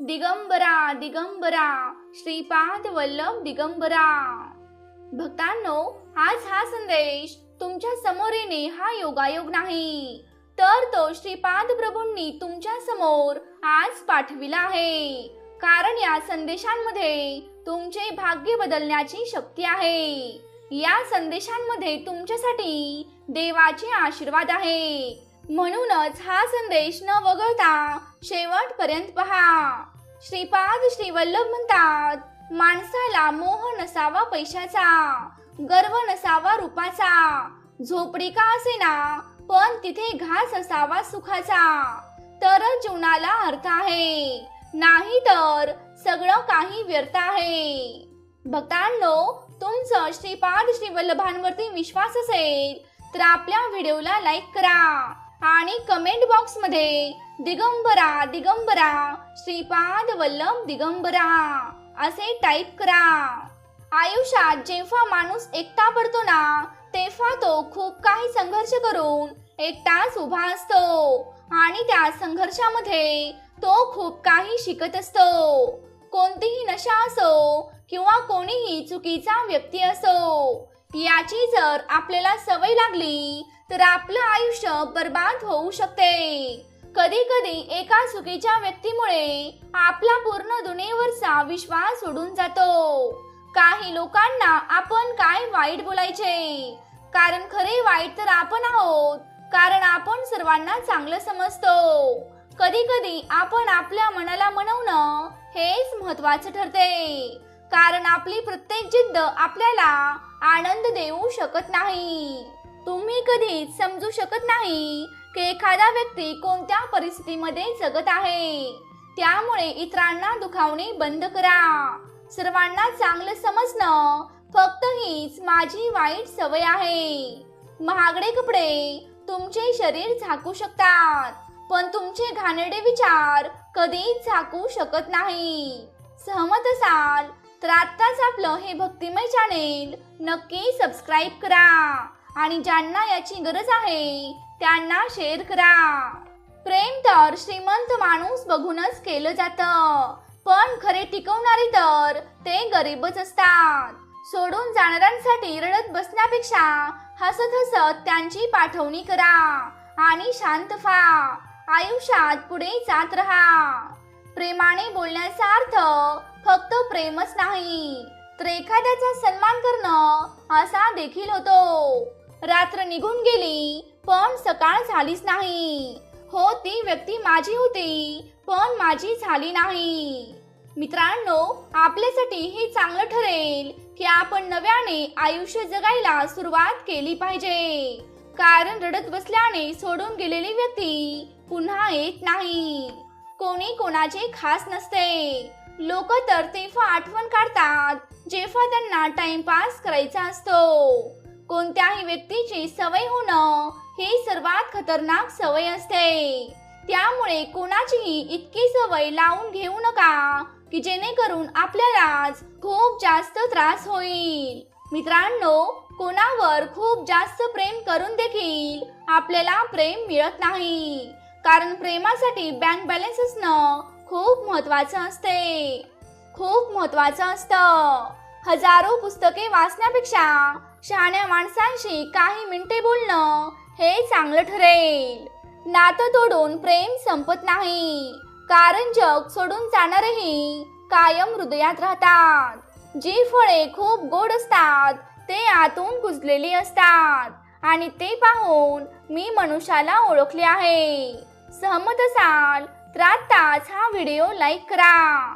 दिगंबरा दिगंबरा श्रीपाद वल्लभ दिगंबरा. भक्तांनो आज हा संदेश तुमच्यासमोर येणे हा योगायोग नाही तर तो श्रीपाद प्रभूंनी तुमच्यासमोर आज पाठविला आहे. कारण या संदेशांमध्ये तुमचे भाग्य बदलण्याची शक्ती आहे. या संदेशांमध्ये तुमच्यासाठी देवाचे आशीर्वाद आहे. म्हणूनच हा संदेश न वगळता शेवटपर्यंत पहा. श्रीपाद श्रीवल्लभ म्हणतात माणसाला मोह नसावा पैशाचा गर्व नसावा रूपाचा. झोपडी का असेना पण तिथे घास असावा सुखाचा. तर जीवनाला अर्थ आहे. नाही तर सगळं काही व्यर्थ आहे. भक्तांनो तुमचं श्रीपाद श्रीवल्लभांवरती विश्वास असेल तर आपल्या व्हिडिओला लाईक करा. आणि कमेंट बॉक्समध्ये दिगंबरा दिगंबरा श्रीपाद वल्लभ दिगंबरा असे टाईप करा. आयुष्यात जेव्हा माणूस एकटा पडतो ना तेव्हा तो खूप काही संघर्ष करून एकटाच उभा असतो. आणि त्या संघर्षामध्ये तो खूप काही शिकत असतो. कोणतीही नशा असो किंवा कोणीही चुकीचा व्यक्ती असो याची जर आपल्याला सवय लागली तर आपलं आयुष्य बर्बाद होऊ शकते. कधी कधी एका चुकीच्या व्यक्तीमुळे आपला पूर्ण दुनियेवरचा विश्वास उडून जातो. काही लोकांना आपण काय वाईट बोलायचे? कारण खरे वाईट तर आपण आहोत. कारण आपण सर्वांना चांगलं समजतो. कधी कधी आपण आपल्या मनाला मनवणं हेच महत्वाचं ठरते. कारण आपली प्रत्येक जिद्द आपल्याला आनंद देऊ शकत नाही. तुम्ही कधीच समजू शकत नाही की एखादा व्यक्ती कोणत्या परिस्थितीमध्ये जगत आहे. त्यामुळे इतरांना दुखावणे बंद करा. सर्वांना चांगलं समजणं फक्त हीच माझी वाईट सवय आहे. महागडे कपडे तुमचे शरीर झाकू शकतात पण तुमचे घाणेरडे विचार कधीच झाकू शकत नाही. सहमत असाल तर आत्ताच आपलं हे भक्तिमय चॅनेल नक्की सबस्क्राईब करा. आणि ज्यांना याची गरज आहे त्यांना शेअर करा. प्रेम तर श्रीमंत माणूस बघूनच केलं जातं. पण खरे टिकवणारे तर ते गरीबच असतात. सोडून जाणाऱ्यांसाठी रडत बसण्यापेक्षा हसत हसत त्यांची पाठवणी करा आणि शांत व्हा. आयुष्यात पुढे जात राहा. प्रेमाने बोलण्याचा अर्थ फक्त प्रेमच नाही तर एखाद्याचा सन्मान करणं असा देखील होतो. रात्र निघून गेली पण सकाळ झालीच नाही. हो ती व्यक्ती माझी होती पण माझी झाली नाही. मित्रांनो आपल्यासाठी हे चांगलं ठरेल की आपण नव्याने आयुष्य जगायला सुरुवात केली पाहिजे. कारण रडत बसल्याने सोडून गेलेली व्यक्ती पुन्हा येत नाही. कोणी कोणाचे खास नसते. लोक तर तेव्हा आठवण काढतात जेव्हा त्यांना टाइमपास करायचा असतो. कोणत्याही व्यक्तीची सवय होणं ही सर्वात खतरनाक सवय असते. त्यामुळे कोणाचीही इतकी सवय लावून घेऊ नका की जेणेकरून आपल्यालाच खूप जास्त त्रास होईल. मित्रांनो कोणावर खूप जास्त प्रेम करून देखील आपल्याला प्रेम मिळत नाही. कारण प्रेमासाठी बँक बॅलन्स असणं खूप महत्वाचं असते. खूप महत्वाचं असतं. हजारो पुस्तके वाचण्यापेक्षा शहाण्या माणसांशी काही मिनिटे बोलणं हे चांगलं ठरेल. नातं तोडून प्रेम संपत नाही. कारण जग सोडून जाणारही कायम हृदयात राहतात. जी फळे खूप गोड असतात ते आतून कुजलेली असतात. आणि ते पाहून मी मनुष्याला ओळखले आहे. सहमत असाल तर आत्ताच हा व्हिडिओ लाईक करा.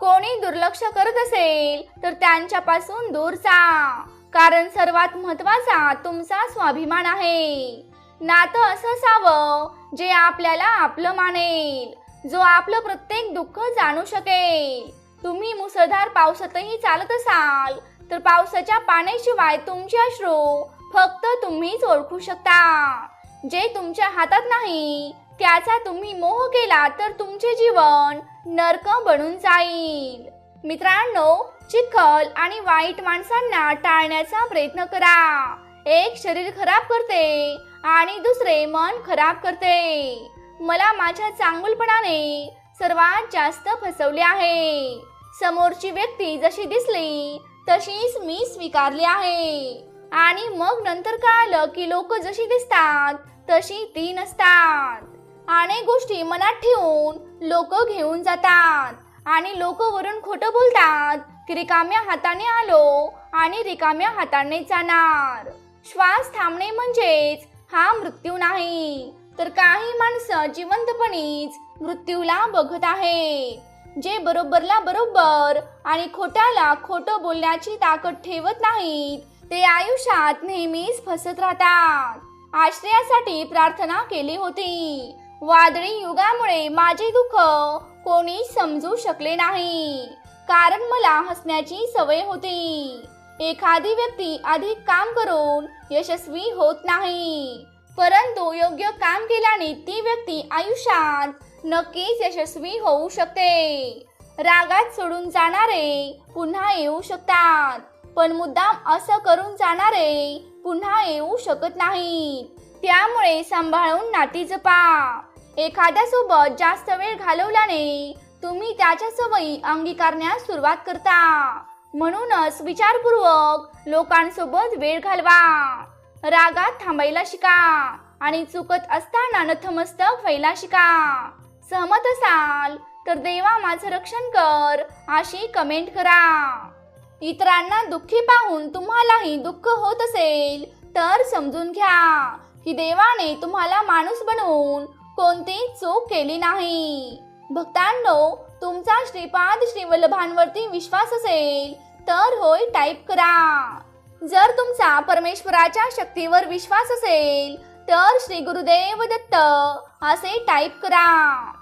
कोणी दुर्लक्ष करत असेल तर त्यांच्यापासून दूर जा. कारण सर्वात महत्त्वाचा तुमचा स्वाभिमान आहे. नातं असं असावं जे आपल्याला आपलं मानेल जो आपलं प्रत्येक दुःख जाणू शकेल. तुम्ही मुसळधार पावसातही चालत असाल तर पावसाच्या पाण्याशिवाय तुमचे अश्रू फक्त तुम्हीच ओळखू शकता. जे तुमच्या हातात नाही त्याचा तुम्ही मोह केला तर तुमचे जीवन नरक बनून जाईल. मित्रांनो चिखल आणि वाईट माणसांना टाळण्याचा प्रयत्न करा. एक शरीर खराब करते आणि दुसरे मन खराब करते. मला माझ्या चांगुलपणाने सर्वात जास्त फसवले आहे. समोरची व्यक्ती जशी दिसली तशीच मी स्वीकारली आहे. आणि मग नंतर कळालं की लोक जशी दिसतात तशी ती नसतात. अनेक गोष्टी मनात ठेवून लोक घेऊन जातात आणि लोक वरून खोटं बोलतात की रिकाम्या हाताने आलो आणि रिकाम्या हाताने जाणार. श्वास थांबणे म्हणजेच हा मृत्यू नाही तर काही माणसं जिवंतपणीच मृत्यूला बघत आहे जे बरोबरला बरोबर आणि खोट्याला खोटं बोलण्याची ताकद ठेवत नाहीत ते आयुष्यात नेहमीच फसत राहतात. आश्रयासाठी प्रार्थना केली होती. वादळी युगामुळे माझे दुःख कोणी समजू शकले नाही. कारण मला हसण्याची सवय होती. एखादी व्यक्ती अधिक काम करून यशस्वी होत नाही. परंतु योग्य काम केल्याने ती व्यक्ती आयुष्यात नक्कीच यशस्वी होऊ शकते. रागात सोडून जाणारे पुन्हा येऊ शकतात पण मुद्दाम असं करून जाणारे पुन्हा येऊ शकत नाहीत. त्यामुळे सांभाळून नाती जपा. एखाद्यासोबत जास्त वेळ घालवल्याने तुम्ही त्याच्या सवयी अंगीकारण्यास सुरुवात करता. म्हणूनच विचारपूर्वक लोकांसोबत वेळ घालवा. रागात थांबायला शिका आणि चुकत असताना नथमस्तक व्हायला शिका. सहमत असाल तर देवा माझं रक्षण कर अशी कमेंट करा. इतरांना दुःखी पाहून तुम्हालाही दुःख होत असेल तर समजून घ्या की देवाने तुम्हाला माणूस बनवून कोणती चूक केली नाही. भक्तांनो तुमचा श्रीपाद श्रीवल्लभांवरती विश्वास असेल तर होय टाईप करा. जर तुमचा परमेश्वराच्या शक्तीवर विश्वास असेल तर श्री गुरुदेव दत्त असे टाईप करा.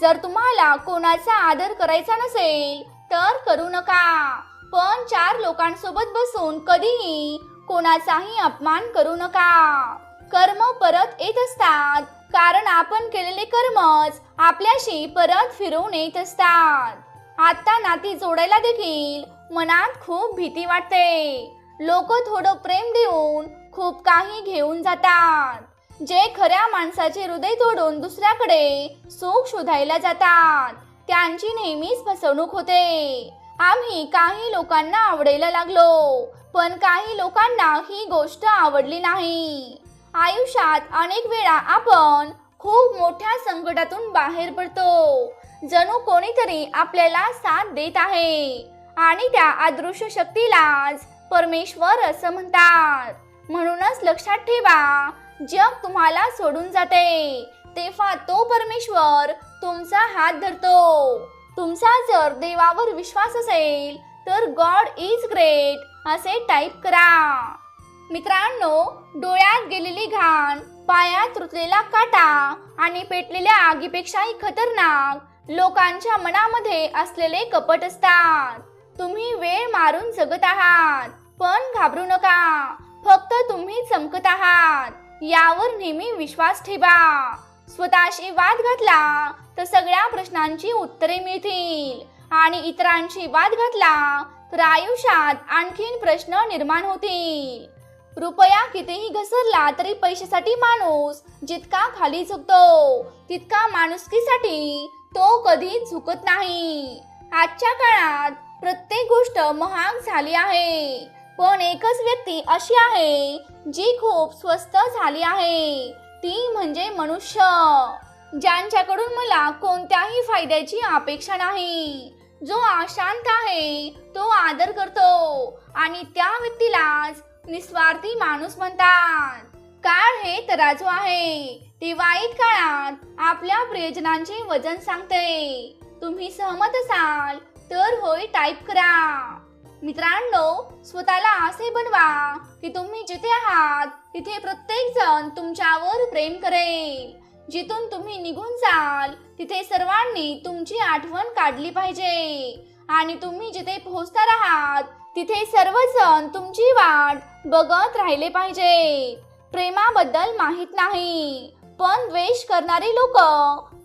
जर तुम्हाला कोणाचा आदर करायचा नसेल तर करू नका. पण चार लोकांसोबत बसून कधीही कोणाचाही अपमान करू नका. कर्म परत येत असतात कारण आपण केलेले कर्मच आपल्याशी परत फिरून येत असतात. आता नाती जोडायला देखील मनात खूप भीती वाटते. लोक थोडं प्रेम देऊन खूप काही घेऊन जातात. जे खऱ्या माणसाचे हृदय तोडून दुसऱ्याकडे सुख शोधायला जातात. त्यांची नेहमीच फसवणूक होते. आम्ही काही लोकांना आवडायला लागलो पण काही लोकांना ही गोष्ट आवडली नाही. आयुष्यात अनेक वेळा आपण खूप मोठ्या संकटातून बाहेर पडतो. जणू कोणीतरी आपल्याला साथ देत आहे आणि त्या अदृश्य शक्तीलाच परमेश्वर असं म्हणतात. म्हणूनच लक्षात ठेवा जग तुम्हाला सोडून जाते. तेव्हा तो परमेश्वर तुमचा हात धरतो. तुमचा जर देवावर विश्वास असेल तर गॉड इज ग्रेट असे टाईप करा. मित्रांनो डोळ्यात गेलेली घाण पायात रुतलेला काटा आणि पेटलेल्या आगीपेक्षाही खतरनाक लोकांच्या मनामध्ये असलेले कपट असतात. तुम्ही वेळ मारून जगत आहात पण घाबरू नका. फक्त तुम्ही चमकत आहात यावर नेहमी विश्वास ठेवा. स्वतःशी वाद घातला तर सगळ्या प्रश्नांची उत्तरे मिळतील आणि इतरांशी वाद घातला तर आयुष्यात आणखीन प्रश्न निर्माण होतील. रुपया कितीही घसरला तरी पैशासाठी माणूस जितका खाली झुकतो तितका माणुसकीसाठी तो कधी झुकत नाही. आजच्या काळात प्रत्येक गोष्ट महाग झाली आहे. पण एकच व्यक्ती अशी आहे जी खूप स्वस्त झाली आहे. ती म्हणजे मनुष्य. ज्यांच्याकडून मला कोणत्याही फायद्याची अपेक्षा नाही. जो अशांत आहे तो आदर करतो आणि त्या व्यक्तीलाच निस्वार्थी माणूस म्हणतात. काळ हे तराजू आहे. ते वाईट काळात आपल्या प्रियजनांचे वजन सांगते. तुम्ही सहमत असाल तर होय टाईप करा. मित्रांनो स्वतःला असे बनवा की तुम्ही जिथे आहात तिथे प्रत्येक जण तुमच्यावर प्रेम करेल. जिथून तुम्ही निघून जाल तिथे सर्वांनी तुमची आठवण काढली पाहिजे. आणि तुम्ही जिथे पोहोचणार आहात तिथे सर्वजण तुमची वाट बघत राहिले पाहिजे. प्रेमाबद्दल माहीत नाही. पण द्वेष करणारे लोक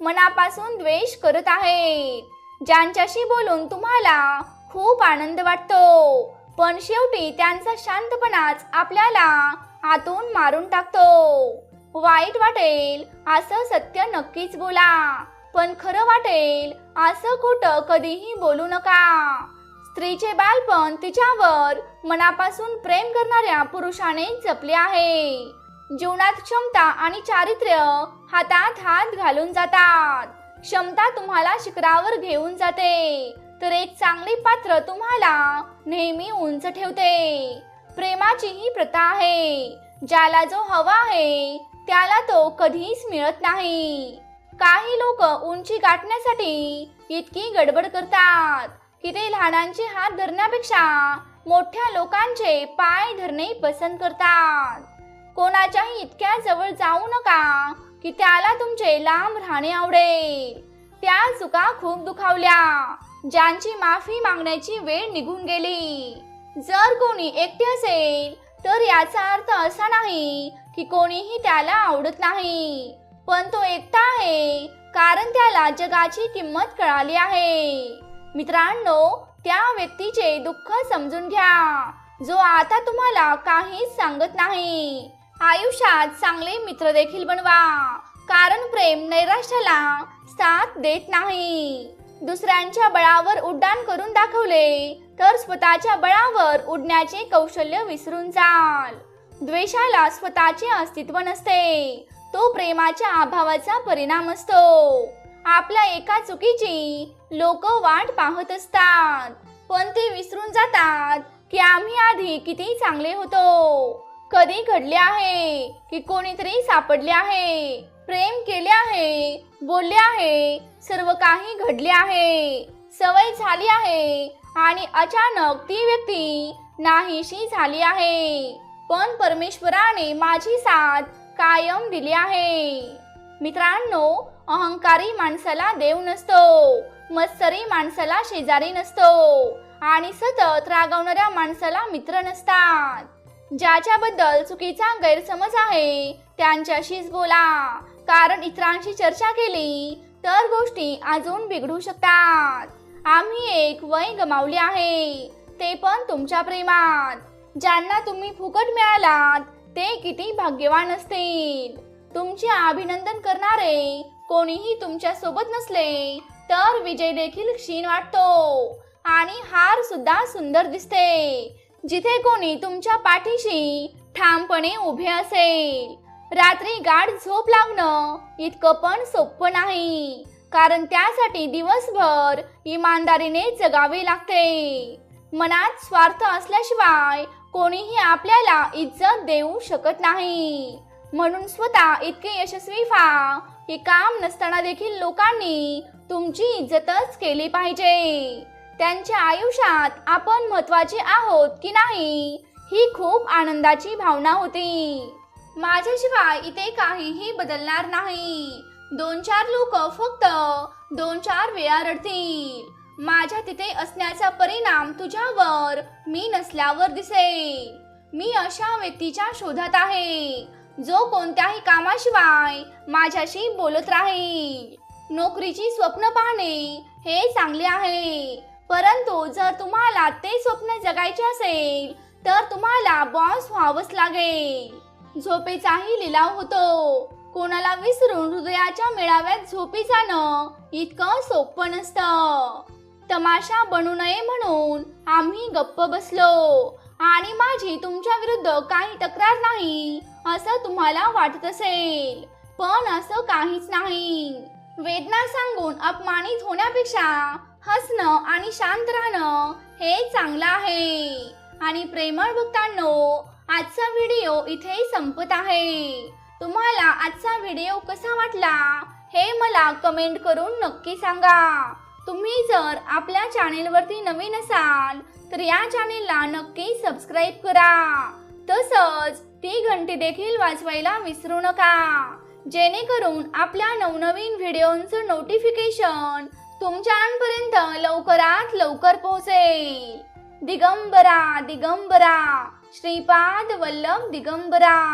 मनापासून द्वेष करत आहेत. ज्यांच्याशी बोलून तुम्हाला खूप आनंद वाटतो. पण शेवटी त्यांचा शांतपणाच आपल्याला आतून मारून टाकतो. वाईट वाटेल असं सत्य नक्कीच बोला. पण खरं वाटेल असं खोटं कधीही बोलू नका. स्त्रीचे बालपण तिच्यावर. मनापासून प्रेम करणाऱ्या पुरुषाने जपले आहे. जीवनात क्षमता आणि चारित्र्य हातात हात घालून जातात. क्षमता तुम्हाला शिखरावर घेऊन जाते. तर एक चांगले पात्र तुम्हाला नेहमी उंच ठेवते. प्रेमाची ही प्रथा आहे. ज्याला जो हवा आहे त्याला तो कधीच मिळत नाही. काही लोक उंची गाठण्यासाठी इतकी गडबड करतात. की ते लहानांचे हात धरण्यापेक्षा मोठ्या लोकांचे पाय धरणे पसंत करतात. कोणाच्याही इतक्या जवळ जाऊ नका की त्याला तुमचे लांब राहणे आवडेल. त्या चुका खूप दुखावल्या. ज्यांची माफी मागण्याची वेळ निघून गेली. जर कोणी एकटे असेल तर याचा अर्थ असा नाही की कोणीही त्याला आवडत नाही. पण तो एकटा आहे कारण त्याला जगाची किंमत कळाली आहे. मित्रांनो त्या व्यक्तीचे दुःख समजून घ्या. जो आता तुम्हाला काहीच सांगत नाही आयुष्यात चांगले मित्र देखील बनवा. कारण प्रेम नैराश्याला साथ देत नाही. दुसऱ्यांच्या बळावर उड्डाण करून दाखवले तर स्वतःच्या बळावर उडण्याचे कौशल्य विसरून जाल. द्वेषाला स्वतःचे अस्तित्व नसते तो प्रेमाच्या अभावाचा परिणाम असतो. आपल्या एका चुकीची लोक वाट पाहत असतात. पण ते विसरून जातात की आम्ही आधी किती चांगले होतो. कधी घडले आहे की कोणीतरी सापडले आहे. प्रेम केले आहे बोलले आहे सर्व काही घडले आहे. सवय झाली आहे आणि अचानक ती व्यक्ती नाहीशी झाली आहे. पण परमेश्वराने माझी साथ कायम दिली आहे. मित्रांनो अहंकारी माणसाला देव नसतो मत्सरी माणसाला शेजारी नसतो आणि सतत रागवणाऱ्या माणसाला मित्र नसतात. ज्याच्याबद्दल चुकीचा गैरसमज आहे त्यांच्याशीच बोला. कारण इतरांशी चर्चा केली तर गोष्टी अजून बिघडू शकतात. आम्ही एक वय गमावली आहे ते पण तुमच्या प्रेमात. ज्यांना तुम्ही फुकट मिळालात ते किती भाग्यवान असतील. तुमचे अभिनंदन करणारे. कोणीही तुमच्यासोबत नसले तर विजय देखील क्षीण वाटतो. आणि हार सुद्धा सुंदर दिसते. जिथे कोणी तुमच्या पाठीशी ठामपणे उभे असेल रात्री गाढ झोप लागणं इतकं पण सोपं नाही. कारण त्यासाठी दिवसभर इमानदारीने जगावे लागते. मनात स्वार्थ असल्याशिवाय कोणीही आपल्याला इज्जत देऊ शकत नाही. म्हणून स्वतः इतके यशस्वी व्हा. हे काम नसताना देखील लोकांनी तुमची इज्जतच केली पाहिजे. त्यांच्या आयुष्यात आपण महत्त्वाचे आहोत की नाही ही खूप आनंदाची भावना होती. माझ्याशिवाय इथे काहीही बदलणार नाही. दोन चार लोक फक्त दोन चार वेळा रडतील. माझ्या तिथे असण्याचा परिणाम तुझ्यावर मी नसल्यावर दिसेल. मी अशा व्यक्तीच्या शोधात आहे. जो कोणत्याही कामाशिवाय माझ्याशी बोलत राहील. नोकरीची स्वप्न पाहणे हे चांगले आहे. परंतु जर तुम्हाला ते स्वप्न जगायचे असेल तर तुम्हाला बॉस व्हावंच लागेल. झोपेचाही लिलाव होतो. कोणाला विसरून हृदयाच्या मेळाव्यात झोपी जाणं इतकं सोपं नसतं. तमाशा बनू नये म्हणून आम्ही गप्प बसलो. आणि माझी तुमच्या विरुद्ध काही तक्रार नाही असं तुम्हाला वाटत असेल. पण असं काहीच नाही. वेदना सांगून अपमानित होण्यापेक्षा हसणं आणि शांत राहणं हे चांगलं आहे. आणि प्रेमळ भक्तांनो आजचा व्हिडिओ इथे संपत आहे. तुम्हाला आजचा व्हिडिओ कसा वाटला हे मला कमेंट करून नक्की सांगा. तुम्ही जर आपल्या चॅनेलवरती नवीन असाल तर या चॅनेलला नक्की सबस्क्राईब करा. तसंच ती घंटी देखील वाजवायला विसरू नका. जेणेकरून आपल्या नवनवीन व्हिडिओंचं नोटिफिकेशन तुमच्यापर्यंत लवकरात लवकर पोहोचेल. दिगंबरा दिगंबरा. श्रीपाद वल्लभ दिगंबरा.